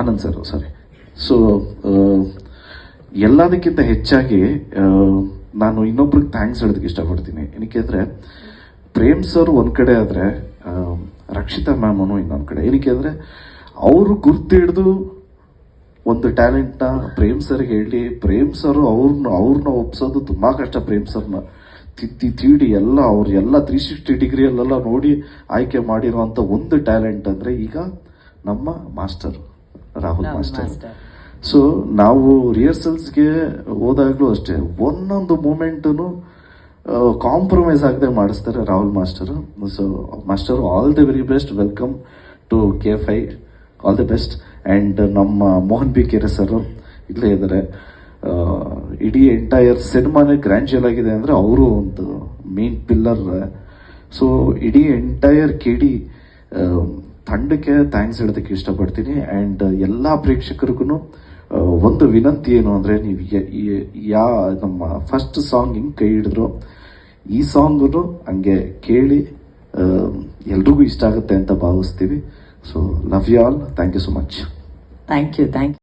Anand sir sorry so ಎಲ್ಲದಕ್ಕಿಂತ ಹೆಚ್ಚಾಗಿ ನಾನು ಇನ್ನೊಬ್ರಿಗೆ ಥ್ಯಾಂಕ್ಸ್ ಹೇಳೋದಕ್ಕೆ ಇಷ್ಟಪಡ್ತೀನಿ. ಏನಕ್ಕೆ ಅಂದರೆ ಪ್ರೇಮ್ ಸರ್ ಒಂದು ಕಡೆ ಆದರೆ ರಕ್ಷಿತಾ ಮ್ಯಾಮ್ ಇನ್ನೊಂದು ಕಡೆ. ಏನಕ್ಕೆ ಅಂದರೆ ಅವರು ಗುರ್ತು ಹಿಡಿದು ಒಂದು ಟ್ಯಾಲೆಂಟ್ನ ಪ್ರೇಮ್ ಸರ್ಗೆ ಹೇಳಿ, ಪ್ರೇಮ್ ಸರ್ ಅವ್ರನ್ನ ಅವ್ರನ್ನ ಒಪ್ಸೋದು ತುಂಬ ಕಷ್ಟ ಪ್ರೇಮ್ ಸರ್ನ ತಿದ್ದಿ ತೀಡಿ ಎಲ್ಲ ಅವ್ರ ಎಲ್ಲ ತ್ರೀ ಸಿಕ್ಸ್ಟಿ ಡಿಗ್ರಿಯಲ್ಲೆಲ್ಲ ನೋಡಿ ಆಯ್ಕೆ ಮಾಡಿರುವಂತ ಒಂದು ಟ್ಯಾಲೆಂಟ್ ಅಂದರೆ ಈಗ ನಮ್ಮ ಮಾಸ್ಟರ್ ರಾಹುಲ್ ಮಾಸ್ಟರ್. ಸೊ ನಾವು ರಿಹರ್ಸಲ್ಸ್ಗೆ ಹೋದಾಗಲೂ ಅಷ್ಟೇ ಒಂದೊಂದು ಮೂಮೆಂಟನ್ನು ಕಾಂಪ್ರಮೈಸ್ ಆಗದೆ ಮಾಡಿಸ್ತಾರೆ Rahul master. So master all the very best welcome to K five all the best and ನಮ್ಮ ಮೋಹನ್ ಬಿ ಕೆರೆ ಸರ್ ಇಲ್ಲೇ ಇದ್ದಾರೆ. ಇಡೀ ಎಂಟೈರ್ ಸಿನಿಮಾನೇ ಗ್ರ್ಯಾಂಜುಯಲ್ ಆಗಿದೆ ಅಂದ್ರೆ ಅವರು ಒಂದು ಮೇನ್ ಪಿಲ್ಲರ್ ಸೊ ಇಡೀ ಎಂಟೈರ್ ಕೆ ಡಿ ತಂಡಕ್ಕೆ ಥ್ಯಾಂಕ್ಸ್ ಹೇಳೋದಕ್ಕೆ ಇಷ್ಟಪಡ್ತೀನಿ. ಆ್ಯಂಡ್ ಎಲ್ಲ ಪ್ರೇಕ್ಷಕರಿಗೂ ಒಂದು ವಿನಂತಿ ಏನು ಅಂದರೆ ನೀವು ಯ- ಯ- ಯಾ ನಮ್ಮ ಫಸ್ಟ್ ಸಾಂಗ್ ಹಿಂಗೆ ಕೈ ಹಿಡಿದ್ರು ಈ ಸಾಂಗು ಹಂಗೆ ಕೇಳಿ ಆ, ಎಲ್ರಿಗೂ ಇಷ್ಟ ಆಗುತ್ತೆ ಅಂತ ಭಾವಿಸ್ತೀವಿ. So love you all thank you so much thank you thank